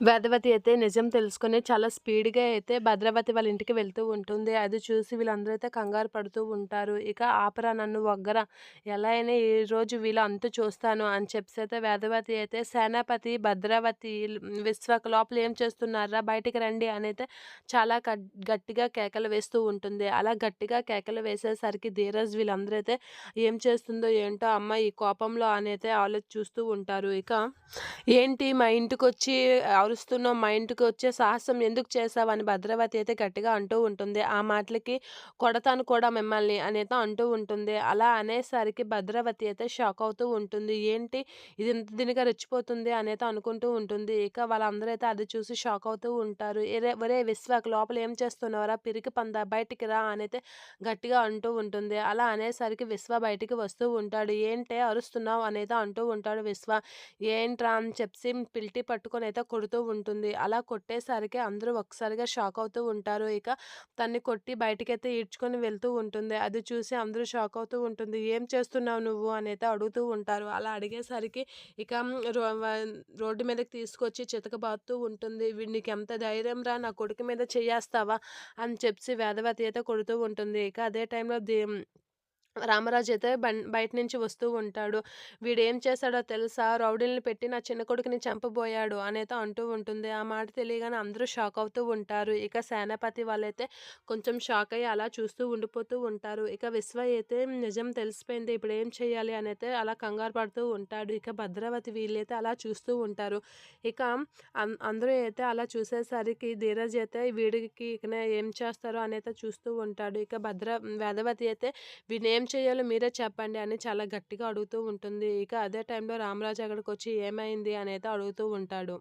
వేదవతి అయితే నిజం తెలుసుకొని చాలా స్పీడ్‌గా అయితే భద్రవతి వాళ్ళ ఇంటికి వెళ్తూ ఉంటుంది. అది చూసి వీళ్ళందరూ అయితే కంగారు పడుతూ ఉంటారు. ఇక ఆపరా నన్ను వగ్గరా! ఎలా అయినా ఈరోజు వీళ్ళంతా చూస్తాను అని చెప్పేసి అయితే వేదవతి అయితే సేనాపతి, భద్రావతి, విశ్వక లోపల ఏం చేస్తున్నార్రా బయటికి రండి అని అయితే చాలా గట్టిగా కేకలు వేస్తూ ఉంటుంది. అలా గట్టిగా కేకలు వేసేసరికి ధీరజ్ వీళ్ళందరూ అయితే ఏం చేస్తుందో ఏంటో అమ్మ ఈ కోపంలో అని అయితే ఆలోచి చూస్తూ ఉంటారు. ఇక ఏంటి మా ఇంటికొచ్చి అరుస్తున్నావు మా ఇంటికి వచ్చే సాహసం ఎందుకు చేసావు అని భద్రవతి అయితే గట్టిగా అంటూ ఉంటుంది. ఆ మాటలకి కొడతాను కూడా మిమ్మల్ని అనేది అంటూ ఉంటుంది. అలా అనేసరికి భద్రవతి అయితే షాక్ అవుతూ ఉంటుంది. ఏంటి? ఇది ఇంత దినిగా రెచ్చిపోతుంది అనేది అనుకుంటూ ఉంటుంది. ఇక వాళ్ళందరూ అయితే అది చూసి షాక్ అవుతూ ఉంటారు. ఎరే ఒరే విశ్వాక్ లోపల ఏం చేస్తున్నావురా? పిరికి పంద బయటికి రా అనేది గట్టిగా అంటూ ఉంటుంది. అలా అనేసరికి విశ్వ బయటికి వస్తూ ఉంటాడు. ఏంటే? అరుస్తున్నావు? అనేది అంటూ ఉంటాడు విశ్వ. ఏంట్రా? అని చెప్పి పిల్టి పట్టుకొని అయితే కొడుతూ ఉంటుంది. అలా కొట్టేసరికి అందరూ ఒకసారిగా షాక్ అవుతూ ఉంటారు. ఇక తన్ని కొట్టి బయటకైతే ఈడ్చుకొని వెళ్తూ ఉంటుంది. అది చూసి అందరూ షాక్ అవుతూ ఉంటుంది. ఏం చేస్తున్నావు నువ్వు? అని అయితే అడుగుతూ ఉంటారు. అలా అడిగేసరికి ఇక రో రోడ్డు మీదకి తీసుకొచ్చి చితకబాతూ ఉంటుంది. వీడికి ఎంత ధైర్యం రా నా కొడుకు మీద చేయేస్తావా? అని చెప్పి వేదవతి అయితే కొడుతూ ఉంటుంది. ఇక అదే టైంలో దే రామరాజు అయితే బయట నుంచి వస్తూ ఉంటాడు. వీడేం చేశాడో తెలుసా? రౌడీలను పెట్టి నా చిన్న కొడుకుని చంపబోయాడు అనేతో అంటూ ఉంటుంది. ఆ మాట తెలియగానే అందరూ షాక్ అవుతూ ఉంటారు. ఇక సేనాపతి వాళ్ళైతే కొంచెం షాక్ అయ్యి అలా చూస్తూ ఉండిపోతూ ఉంటారు. ఇక విశ్వ అయితే నిజం తెలిసిపోయింది. ఇప్పుడు ఏం చేయాలి అనైతే అలా కంగారు పడుతూ ఉంటాడు. ఇక భద్రావతి వీళ్ళైతే అలా చూస్తూ ఉంటారు. ఇక అందరూ అయితే అలా చూసేసరికి ధీరజ్ అయితే వీడికి ఇక ఏం చేస్తారో అనైతే చూస్తూ ఉంటాడు. ఇక భద్ర వేదవతి అయితే వీడిని ఏం చేయాలో మీరే చెప్పండి అని చాలా గట్టిగా అడుగుతూ ఉంటుంది. ఇక అదే టైంలో రామరాజు అక్కడికి వచ్చి ఏమైంది అనేది అడుగుతూ ఉంటాడు.